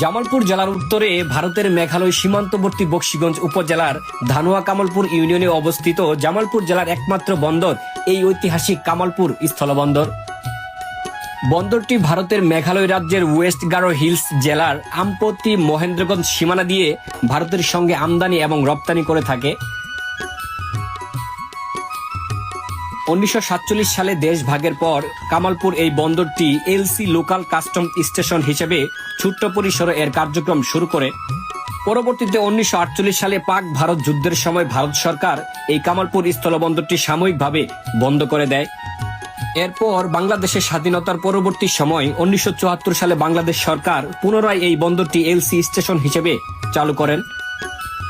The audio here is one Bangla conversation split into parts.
জামালপুর জেলার উত্তরে ভারতের মেঘালয় সীমান্তবর্তী বক্সিগঞ্জ উপজেলার ধানুয়া কামালপুর ইউনিয়নে অবস্থিত জামালপুর জেলার একমাত্র বন্দর, এই ঐতিহাসিক কামালপুর স্থলবন্দর। বন্দরটি ভারতের মেঘালয় রাজ্যের ওয়েস্ট গারো হিলস জেলার আমপতি মহেন্দ্রগঞ্জ সীমানা দিয়ে ভারতের সঙ্গে আমদানি এবং রপ্তানি করে থাকে। উনিশশো সাতচল্লিশ সালে দেশ ভাগের পর কামালপুর এই বন্দরটি এলসি লোকাল কাস্টম স্টেশন হিসেবে ছোট্ট পরিসরে এর কার্যক্রম শুরু করে। পরবর্তীতে উনিশশো আটচল্লিশ সালে পাক ভারত যুদ্ধের সময় ভারত সরকার এই কামালপুর স্থলবন্দরটি সাময়িকভাবে বন্ধ করে দেয়। এরপর বাংলাদেশের স্বাধীনতার পরবর্তী সময় উনিশশো চুয়াত্তর সালে বাংলাদেশ সরকার পুনরায় এই বন্দরটি এলসি স্টেশন হিসেবে চালু করেন।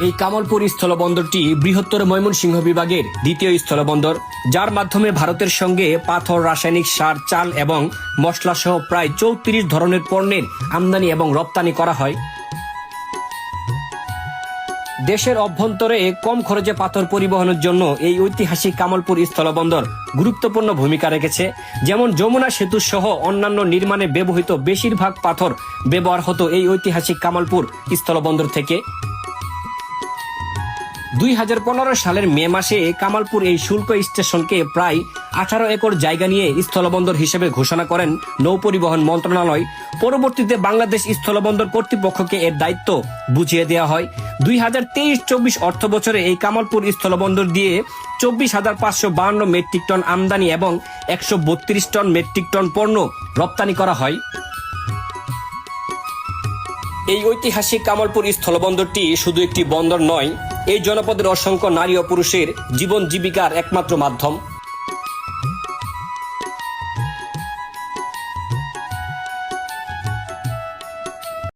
এই কামলপুর স্থলবন্দরটি বৃহত্তর ময়মনসিংহ বিভাগের দ্বিতীয় স্থলবন্দর, যার মাধ্যমে ভারতের সঙ্গে পাথর, রাসায়নিক সার, চাল এবং মশলা সহ প্রায় চৌত্রিশ ধরনের পণ্যের আমদানি এবং রপ্তানি করা হয়। দেশের অভ্যন্তরে কম খরচে পাথর পরিবহনের জন্য এই ঐতিহাসিক কামলপুর স্থলবন্দর গুরুত্বপূর্ণ ভূমিকা রেখেছে। যেমন যমুনা সেতু সহ অন্যান্য নির্মাণে ব্যবহৃত বেশিরভাগ পাথর ব্যবহার হতো এই ঐতিহাসিক কামালপুর স্থলবন্দর থেকে। দুই হাজার পনেরো সালের মে মাসে কামালপুর এই শুল্ক স্টেশনকে প্রায় আঠারো একর জায়গা নিয়ে স্থলবন্দর হিসেবে ঘোষণা করেন নৌপরিবহন মন্ত্রণালয়। পরবর্তীতে বাংলাদেশ স্থলবন্দর কর্তৃপক্ষকে এর দায়িত্ব বুঝিয়ে দেওয়া হয়। দুই হাজার তেইশ চব্বিশ অর্থ বছরে এই কামালপুর স্থলবন্দর দিয়ে চব্বিশ হাজার পাঁচশো বাহান্ন মেট্রিক টন আমদানি এবং একশো বত্রিশ টন মেট্রিক টন পণ্য রপ্তানি করা হয়। এই ঐতিহাসিক কামালপুর স্থলবন্দরটি শুধু একটি বন্দর নয়, এই জনপদের অসংখ্য নারী ও পুরুষের জীবন জীবিকার একমাত্র মাধ্যম।